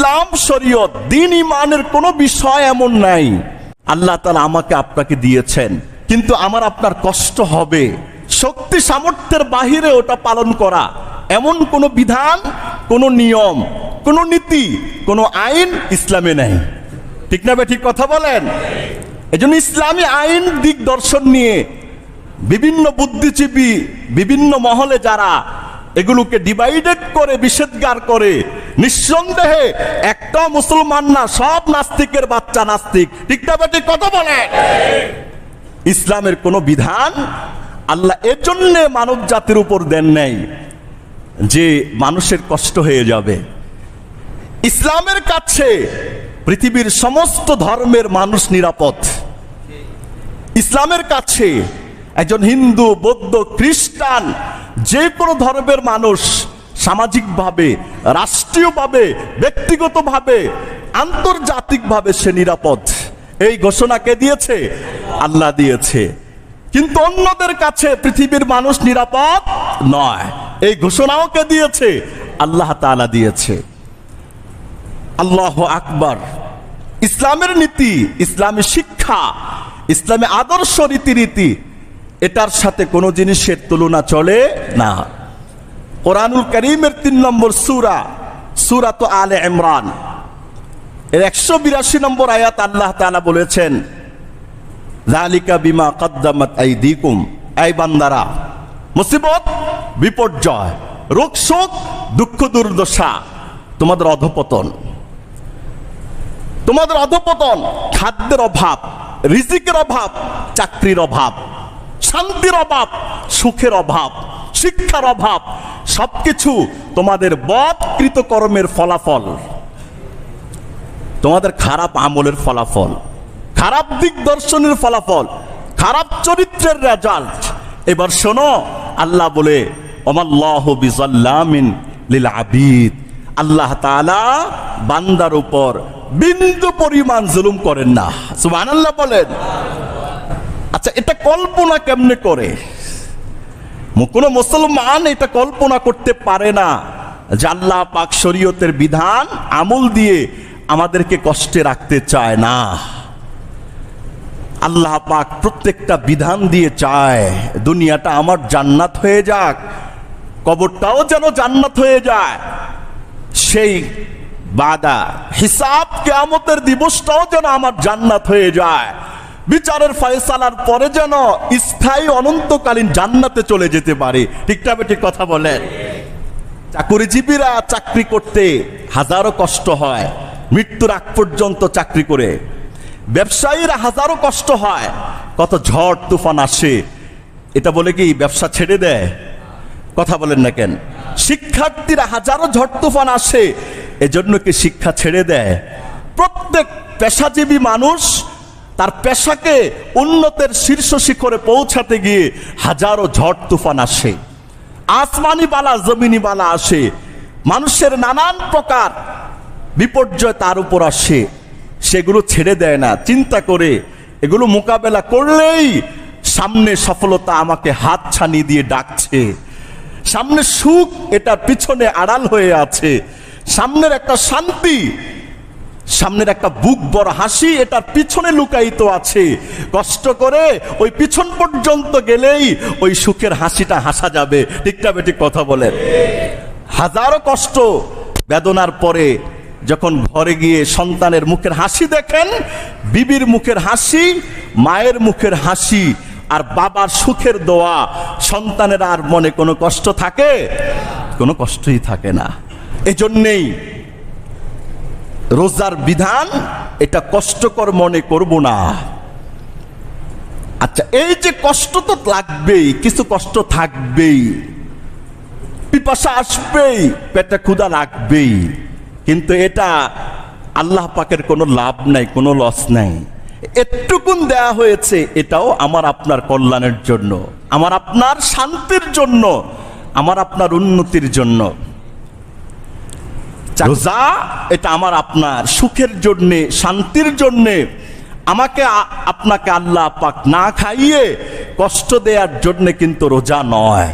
ইসলাম, শরীয়ত, দিন ইমানের কোনো বিষয় এমন নাই। আল্লাহ তালা আমাকে আপনাকে দিয়েছেন, কিন্তু আমার আপনার কষ্ট হবে। শক্তি সামর্থ্যের বাহিরে ওটা পালন করা এমন কোনো বিধান, কোনো নিয়ম, কোনো নীতি, কোনো আইন ইসলামে নাই। ঠিক না ঠিক কথা বলেন? এজন্য ইসলামী আইন দিক দর্শন নিয়ে বিভিন্ন বুদ্ধিজীবী, বিভিন্ন মহলে যারা এগুলোকে ডিভাইডেড করে, নিষেধগার করে। নিঃসন্দেহে একটা মুসলমান না, সব নাস্তিকের বাচ্চা নাস্তিক। ঠিক না বে ঠিক কথা বলেন ইসলামের কোনো বিধান আল্লাহ এর জন্য মানব জাতির উপর দেন নাই যে মানুষের কষ্ট হয়ে যাবে। ইসলামের কাছে পৃথিবীর সমস্ত ধর্মের মানুষ নিরাপদ। ইসলামের কাছে একজন হিন্দু, বৌদ্ধ, খ্রিস্টান যে কোনো ধর্মের মানুষ সামাজিকভাবে, রাষ্ট্রীয়ভাবে, ব্যক্তিগতভাবে, আন্তর্জাতিকভাবে সে নিরাপদ। এই ঘোষণা কে দিয়েছে? আল্লাহ দিয়েছে। কিন্তু অন্যদের কাছে পৃথিবীর মানুষ নিরাপদ নয়। এই ঘোষণাও কে দিয়েছে? আল্লাহ তাআলা দিয়েছে। আল্লাহ আকবার। ইসলামের নীতি, ইসলামী শিক্ষা, ইসলামী আদর্শ রীতিনীতি এটার সাথে কোনো জিনিসের তুলনা চলে না। কোরআনুল করিমের তিন নম্বর সুরা সুরা তো আলে ইমরান। এর একশো বিরাশি নম্বর আয়াত আল্লাহ তাআলা বলেছেন জালিকা বিমা কদ্দামাত আইদিকুম। এই বান্দারা, মুসিবত, বিপর্যয়, রোগ শোক, দুঃখ দুর্দশা, তোমাদের অধপতন। তোমাদের অধপতন, খাদ্যের অভাব, রিজিকের অভাব, চাকরির অভাব। শান্তির অভাব, সুখের অভাব, শিক্ষার অভাব, সবকিছু তোমাদের বদকৃত কর্মের ফলাফল। তোমাদের খারাপ আমলের ফলাফল, খারাপ দিক দর্শনের ফলাফল, খারাপ চরিত্রের রেজাল্ট এবার শোনো, আল্লাহ বলে আবিদ। আল্লাহ বান্দার উপর বিন্দু পরিমাণ জুলুম করেন না। সুবহানাল্লাহ বলেন। আচ্ছা এটা কল্পনা কেমনে করে? কোন মুসলমান, এটা কল্পনা করতে পারে না। আল্লাহ পাক শরীয়তের বিধান, আমল দিয়ে আমাদেরকে কষ্টে রাখতে চায় না। আল্লাহ পাক প্রত্যেকটা বিধান দিয়ে চায়, দুনিয়াটা আমার জান্নাত হয়ে যাক, কবরটাও যেন জান্নাত হয়ে যায়। সেই বাদা, হিসাব কেয়ামতের দিবসটাও যেন আমার জান্নাত হয়ে যায়। বিচারের ফয়সালার পরে যেন স্থায়ী অনন্তকালীন জান্নাতে চলে যেতে পারে। ঠিকঠাক ঠিক কথা বলেন চাকুরিজীবীরা চাকরি করতে হাজারো কষ্ট হয়। মৃত্যুর আগ পর্যন্ত চাকরি করে। ব্যবসায়ীরা হাজারো কষ্ট হয়। কত ঝড় তুফান আসে। এটা বলে কি ব্যবসা ছেড়ে দেয়? কথা বলেন না কেন? শিক্ষার্থীরা হাজারো ঝড় তুফান আসে। এজন্য কি শিক্ষা ছেড়ে দেয়? প্রত্যেক পেশাজীবী মানুষ তার পেশাকে উন্নতের শীর্ষ শিখরে পৌঁছাতে গিয়ে হাজারো ঝড় তুফান আসে। আসমানি বালা, জমিনি বালা আসে। মানুষের নানান প্রকার বিপর্যয় তার উপর আসে। সেগুলো ছেড়ে দেয় না। চিন্তা করে এগুলো মোকাবেলা করলেই সামনে সফলতা আমাকে হাত ছানি দিয়ে ডাকছে। সামনে সুখ এটার পিছনে আড়াল হয়ে আছে। সামনের একটা শান্তি সামনের একটা বুক বড় হাসি, এটার পিছনে লুকায়িত আছে। কষ্ট করে ওই পিছন পর্যন্ত গেলেই ওই সুখের হাসিটা হাসা যাবে। ঠিকটা বেঠিক কথা বলেন? হাজারো কষ্ট বেদনার পরে যখন ঘরে গিয়ে সন্তানের মুখের হাসি দেখেন, বিবির মুখের হাসি, মায়ের মুখের হাসি আর বাবার সুখের দোয়া, সন্তানের আর মনে কোনো কষ্ট থাকে? কোনো কষ্টই থাকে না। এজন্যেই রোজার বিধান, এটা কষ্টকর মনে করব না। আচ্ছা এই যে কষ্ট তো লাগবেই, কিছু কষ্ট থাকবেই। পিপাসা আসবেই, পেটে ক্ষুধা লাগবেই। কিন্তু এটা আল্লাহ পাকের কোনো লাভ নাই, কোনো লস নাই। এটুকুন দেয়া হয়েছে, এটাও আমার আপনার কল্যাণের জন্য, আমার আপনার শান্তির জন্য, আমার আপনার উন্নতির জন্য। রোজা এটা আমার আপনার সুখের জন্যে, শান্তির জন্যে। আমাকে আপনাকে আল্লাহ পাক না খাইয়ে কষ্ট দেওয়ার জন্যে কিন্তু রোজা নয়।